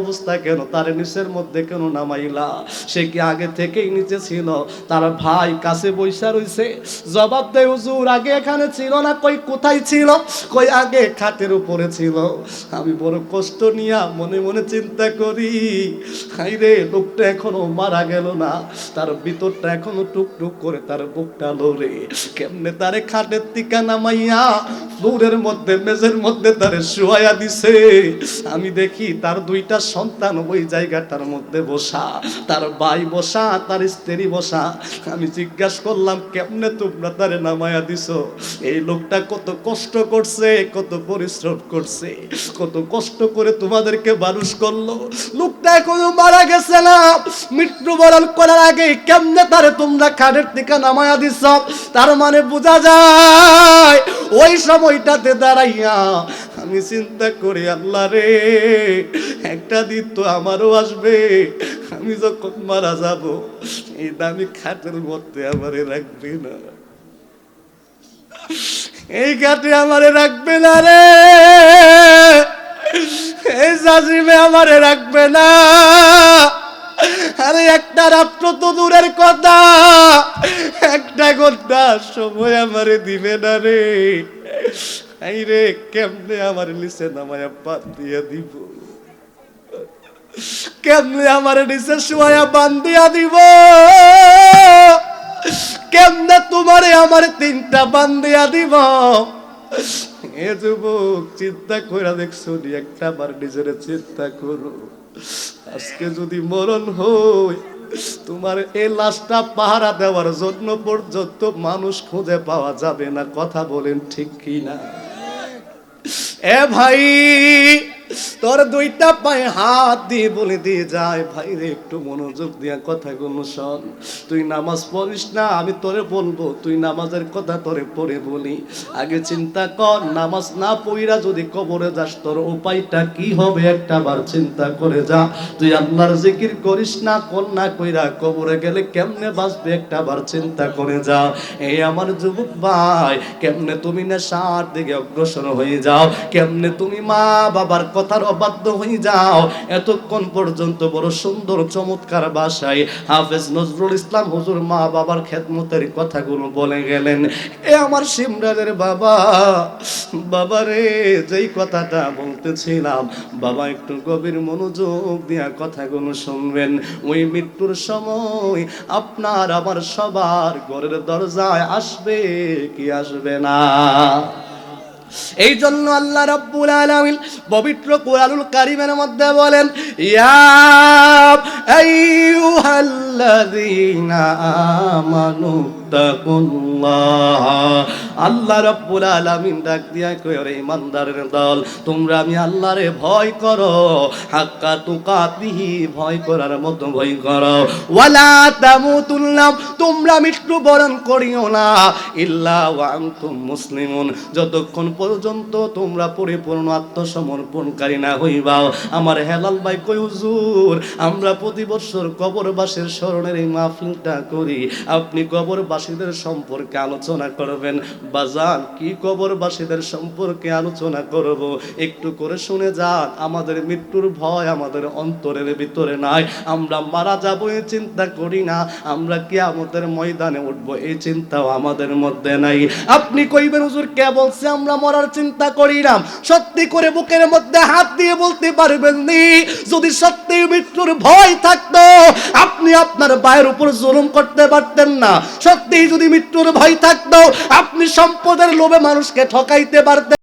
অবস্থা কেন? তার নিচের মধ্যে কেন নামাইলা? সে কি আগে থেকেই নিচে ছিল? তার ভাই কাছে বৈশা রইছে। জবাব দেয়, হুজুর, আগে এখানে ছিল না? কই, কোথায় ছিল? কই, আগে খাটের উপরে ছিল। আমি বড় কষ্ট নিয়া মনে মনে চিন্তা করি হাই রে, লোকটা এখনও মারা গেল না। তার ভিতরটা এখনও টুকটুক করে তার বুকটা লড়ে কেমনে তারে খাটের টিকা নামাইয়া ফ্লোরের মধ্যে মেজের মধ্যে তারে শুয়াইয়া দিছে। আমি দেখি তার দুইটা সন্তান ওই জায়গাটার মধ্যে বসা, তার ভাই বসা, তার স্ত্রী বসা। আমি জিজ্ঞাসা করলাম, কেমনে তোমরা তারে নামায়া দিছো? এই লোকটা কত কষ্ট করছে, কত পরিশ্রম করছে, কত কষ্ট করে তোমাদেরকে মানুষ করল। লোকটা এখনও মারা গেছে না। মৃত্যুবরণ করার আগে কেমনে তারে তোমরা খাটের থেকে নামায়া দিছ? তার মানে বোঝা যায়, ওই সময়টাতে দাঁড়াইয়া আমি চিন্তা করি, আল্লাহ রে, একটা দিন তো আমারও আসবে। আমি যখন মারা যাব, এই দামি খাটের মধ্যে আমারে রাখবে না। এই খাটে আমারে রাখবে না রে। এই জাজিমে আমারে রাখবে না। আরে একটা রাত্র তো দূরের কথা, একটা ঘণ্টা সময় আমারে দিবে না রে। কেমনে আমার নিচে নামায়া বাদ দিব? কেমনে আমার নিচে বান দিয়া দিব? কেমনে তোমারে আমার তিনটা বান দিয়া দিব? এ যুবক, চিন্তা করে দেখছ একটা বার নিজের চিন্তা করো। আজকে যদি মরণ হই তোমার এই লাশটা পাহারা দেওয়ার জন্য পর্যন্ত মানুষ খুঁজে পাওয়া যাবে না। কথা বলেন ঠিক কি না এ ভাই তোর দুইটা পায়ে হাত দিয়ে বলে দিয়ে যায়, ভাই রে, একটু মনোযোগ দিয়া কথাগুলো শোন। তুই নামাজ পড়িস না, আমি তোরে বলব। তুই নামাজের কথা তোরে পড়ে বলি। আগে চিন্তা কর, নামাজ না পড়িরা যদি কবরে যাস, তোর উপায়টা কি হবে একটা বার চিন্তা করে যা। তুই আল্লাহর জিকির করিস না না কইরা কবরে গেলে কেমনে বাঁচবে একটা বার চিন্তা করে যা। এই আমার যুবক ভাই, কেমনে তুমি নেশার দিকে অগ্রসর হয়ে যাও? কেমনে তুমি মা বাবার কথার অবাধ্য হয়ে যাও। এতক্ষণ পর্যন্ত বড় সুন্দর, চমৎকার ভাষায় হাফেজ নজরুল ইসলাম হুজুর মা বাবার খেদমতের কথাগুলো বলে গেলেন, এ আমার সিমরানের বাবা বাবা রে, যেই কথাটা বলতেছিলাম, বাবা একটু গভীর মনোযোগ দিয়া কথাগুলো শুনবেন। ওই মৃত্যুর সময় আপনার, আমার সবার ঘরের দরজায় আসবে কি আসবে না? এই জন্য আল্লাহ রাব্বুল আলামিন পবিত্র কোরআনুল কারিমের মধ্যে বলেন ইয়া আল্লাহ রাব্বুল ডাক দিয়া ইমানদারের দল, তোমরা আমি আল্লাহরে ভয় করো। হাক্কা ভয় করার মতো ভয় করো। ওয়ালা তোমরা মৃত্যু বরণ করিও না। ইল্লা ওয়া আনতুম মুসলিমুন, যতক্ষণ পর্যন্ত তোমরা পরিপূর্ণ আত্মসমর্পণকারী না হইবাও। আমার হেলাল ভাই কই হুজুর, আমরা প্রতি বছর কবরবাসীর স্মরণের এই মাহফিলটা করি। আপনি কবরবাসীদের সম্পর্কে আলোচনা করবেন। বাজান, কি কবরবাসীদের সম্পর্কে আলোচনা করব? একটু করে শুনে যান। আমাদের মৃত্যুর ভয় আমাদের অন্তরের ভিতরে নাই। আমরা মারা যাব এই চিন্তা করি না। আমরা কি আমাদের ময়দানে উঠবো এই চিন্তাও আমাদের মধ্যে নাই। আপনি কইবেন, হুজুর, কে বলছে আমরা মরার চিন্তা করি না? সত্যি করে বুকের মধ্যে হাত দিয়ে বলতে পারবেন নি। যদি সত্যি মৃত্যুর ভয় থাকতো, আপনি আপনি আপনার ভাইয়ের উপর জুলুম করতে পারতেন না। সত্যি যদি মৃত্যুর ভয় থাকতো, আপনি সম্পদের লোভে মানুষকে ঠকাইতে পারতেন।